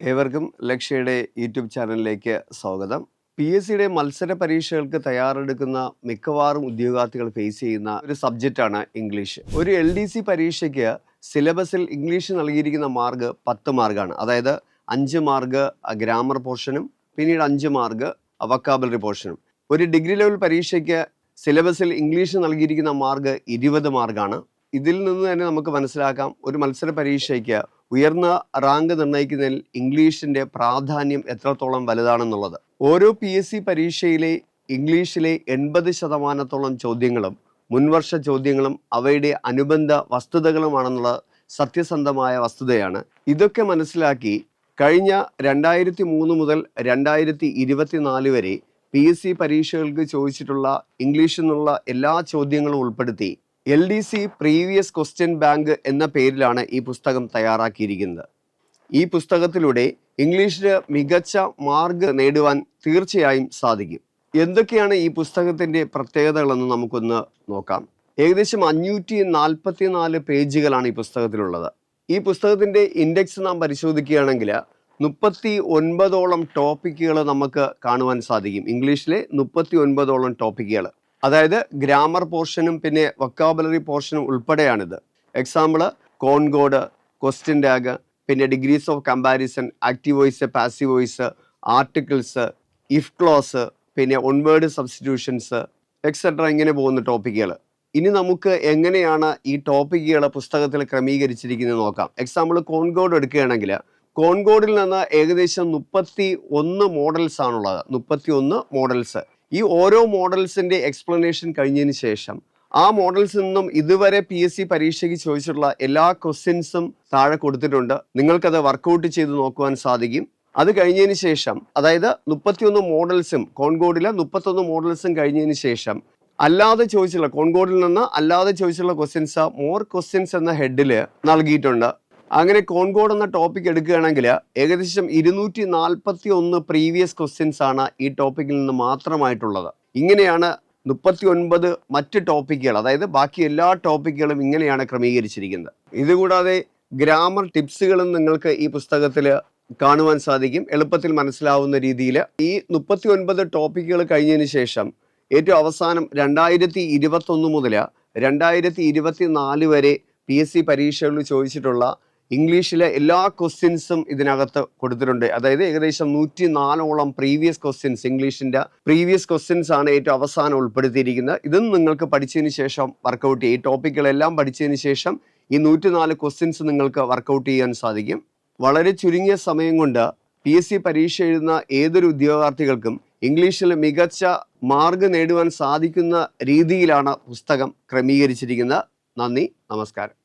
ഏവർക്കും ലക്ഷ്യയുടെ യൂട്യൂബ് ചാനലിലേക്ക് സ്വാഗതം. പി എസ് സിയുടെ മത്സര പരീക്ഷകൾക്ക് തയ്യാറെടുക്കുന്ന മിക്കവാറും ഉദ്യോഗാർത്ഥികൾ ഫേസ് ചെയ്യുന്ന ഒരു സബ്ജക്റ്റാണ് ഇംഗ്ലീഷ് ഒരു എൽ ഡി സി പരീക്ഷയ്ക്ക് സിലബസിൽ ഇംഗ്ലീഷ് നൽകിയിരിക്കുന്ന മാർക്ക് പത്ത് മാർക്കാണ് അതായത് അഞ്ച് മാർക്ക് ഗ്രാമർ പോർഷനും പിന്നീട് അഞ്ച് മാർക്ക് വക്കാബലറി പോർഷനും ഒരു ഡിഗ്രി ലെവൽ പരീക്ഷയ്ക്ക് സിലബസിൽ ഇംഗ്ലീഷ് നൽകിയിരിക്കുന്ന മാർക്ക് ഇരുപത് മാർക്കാണ് ഇതിൽ നിന്ന് തന്നെ നമുക്ക് മനസ്സിലാക്കാം ഒരു മത്സര പരീക്ഷയ്ക്ക് ഉയർന്ന റാങ്ക് നിർണയിക്കുന്നതിൽ ഇംഗ്ലീഷിന്റെ പ്രാധാന്യം എത്രത്തോളം വലുതാണെന്നുള്ളത്. ഓരോ പി എസ് സി പരീക്ഷയിലെ ഇംഗ്ലീഷിലെ എൺപത് ശതമാനത്തോളം ചോദ്യങ്ങളും മുൻവർഷ ചോദ്യങ്ങളും അവയുടെ അനുബന്ധ വസ്തുതകളുമാണെന്നുള്ള സത്യസന്ധമായ വസ്തുതയാണ്. ഇതൊക്കെ മനസ്സിലാക്കി കഴിഞ്ഞ രണ്ടായിരത്തി മൂന്ന് മുതൽ രണ്ടായിരത്തി ഇരുപത്തിനാല് വരെ പി എസ് സി പരീക്ഷകൾക്ക് ചോദിച്ചിട്ടുള്ള ഇംഗ്ലീഷിൽ നിന്നുള്ള എല്ലാ ചോദ്യങ്ങളും ഉൾപ്പെടുത്തി L D C previous question bank എന്ന പേരിലാണ് ഈ പുസ്തകം തയ്യാറാക്കിയിരിക്കുന്നത്. ഈ പുസ്തകത്തിലൂടെ ഇംഗ്ലീഷിൽ മികച്ച മാർഗ് നേടുവാൻ തീർച്ചയായും സാധിക്കും. എന്തൊക്കെയാണ് ഈ പുസ്തകത്തിന്റെ പ്രത്യേകതകളെന്ന് നമുക്കൊന്ന് നോക്കാം. ഏകദേശം അഞ്ഞൂറ്റി നാൽപ്പത്തി നാല് പേജുകളാണ് ഈ പുസ്തകത്തിലുള്ളത്. ഈ പുസ്തകത്തിന്റെ ഇൻഡെക്സ് നാം പരിശോധിക്കുകയാണെങ്കിൽ മുപ്പത്തി ഒൻപതോളം ടോപ്പിക്കുകൾ നമുക്ക് കാണുവാൻ സാധിക്കും. ഇംഗ്ലീഷിലെ മുപ്പത്തി ഒൻപതോളം ടോപ്പിക്കുകൾ. അതായത് ഗ്രാമർ പോർഷനും പിന്നെ വക്കാബുലറി പോർഷനും ഉൾപ്പെടെയാണിത്. എക്സാമ്പിൾ കോൺകോഡ് ക്വസ്റ്റ്യൻ ടാഗ് പിന്നെ degrees of comparison active voice passive voice articles if clause പിന്നെ one word substitutions et cetera ഇങ്ങനെ പോകുന്ന ടോപ്പിക്കുകൾ ഇനി നമുക്ക് എങ്ങനെയാണ് ഈ ടോപ്പിക്കുകൾ പുസ്തകത്തിൽ ക്രമീകരിച്ചിരിക്കുന്നത് നോക്കാം. എക്സാമ്പിൾ കോൺകോഡ് എടുക്കുകയാണെങ്കിൽ കോൺകോഡിൽ നിന്ന് ഏകദേശം മുപ്പത്തി ഒന്ന് മോഡൽസ് ആണുള്ളത്. മുപ്പത്തി ഒന്ന് മോഡൽസ് ഈ ഓരോ മോഡൽസിന്റെ എക്സ്പ്ലനേഷൻ കഴിഞ്ഞതിന് ശേഷം ആ മോഡൽസിൽ നിന്നും ഇതുവരെ പി എസ് സി പരീക്ഷയ്ക്ക് ചോദിച്ചിട്ടുള്ള എല്ലാ ക്വസ്റ്റ്യൻസും താഴെ കൊടുത്തിട്ടുണ്ട്. നിങ്ങൾക്കത് വർക്കൗട്ട് ചെയ്ത് നോക്കുവാൻ സാധിക്കും. അത് കഴിഞ്ഞതിന് ശേഷം അതായത് മുപ്പത്തിയൊന്ന് മോഡൽസും കോൺകോഡിലെ മുപ്പത്തൊന്ന് മോഡൽസും കഴിഞ്ഞതിന് ശേഷം അല്ലാതെ ചോദിച്ചുള്ള കോൺകോഡിൽ നിന്ന് അല്ലാതെ ചോദിച്ചുള്ള ക്വസ്റ്റ്യൻസ് മോർ ക്വസ്റ്റ്യൻസ് എന്ന ഹെഡിൽ നൽകിയിട്ടുണ്ട്. അങ്ങനെ കോൺകോഡ് എന്ന ടോപ്പിക് എടുക്കുകയാണെങ്കിൽ ഏകദേശം ഇരുന്നൂറ്റി നാൽപ്പത്തി ഒന്ന് പ്രീവിയസ് ക്വസ്റ്റ്യൻസ് ആണ് ഈ ടോപ്പിക്കിൽ നിന്ന് മാത്രമായിട്ടുള്ളത്. ഇങ്ങനെയാണ് മുപ്പത്തി ഒൻപത് മറ്റ് ടോപ്പിക്കുകൾ അതായത് ബാക്കി എല്ലാ ടോപ്പിക്കുകളും ഇങ്ങനെയാണ് ക്രമീകരിച്ചിരിക്കുന്നത്. ഇതുകൂടാതെ ഗ്രാമർ ടിപ്സുകളും നിങ്ങൾക്ക് ഈ പുസ്തകത്തിൽ കാണുവാൻ സാധിക്കും. എളുപ്പത്തിൽ മനസ്സിലാവുന്ന രീതിയിൽ ഈ മുപ്പത്തി ഒൻപത് ടോപ്പിക്കുകൾ കഴിഞ്ഞതിന് ശേഷം ഏറ്റവും അവസാനം രണ്ടായിരത്തി ഇരുപത്തൊന്ന് മുതൽ രണ്ടായിരത്തി ഇരുപത്തി നാല് വരെ പി എസ് സി പരീക്ഷകളിൽ ചോദിച്ചിട്ടുള്ള ഇംഗ്ലീഷിലെ എല്ലാ ക്വസ്റ്റ്യൻസും ഇതിനകത്ത് കൊടുത്തിട്ടുണ്ട്. അതായത് ഏകദേശം നൂറ്റി നാലോളം പ്രീവിയസ് ക്വസ്റ്റ്യൻസ് ഇംഗ്ലീഷിന്റെ പ്രീവിയസ് ക്വസ്റ്റ്യൻസ് ആണ് ഏറ്റവും അവസാനം ഉൾപ്പെടുത്തിയിരിക്കുന്നത്. ഇതും നിങ്ങൾക്ക് പഠിച്ചതിന് ശേഷം വർക്കൗട്ട് ചെയ്യും. ഈ ടോപ്പിക്കുകളെല്ലാം പഠിച്ചതിന് ശേഷം ഈ നൂറ്റിനാല് ക്വസ്റ്റ്യൻസ് നിങ്ങൾക്ക് വർക്കൗട്ട് ചെയ്യാൻ സാധിക്കും. വളരെ ചുരുങ്ങിയ സമയം കൊണ്ട് പി എസ് സി പരീക്ഷ എഴുതുന്ന ഏതൊരു ഉദ്യോഗാർത്ഥികൾക്കും ഇംഗ്ലീഷിൽ മികച്ച മാർഗ് നേടുവാൻ സാധിക്കുന്ന രീതിയിലാണ് പുസ്തകം ക്രമീകരിച്ചിരിക്കുന്നത്. നന്ദി നമസ്കാരം.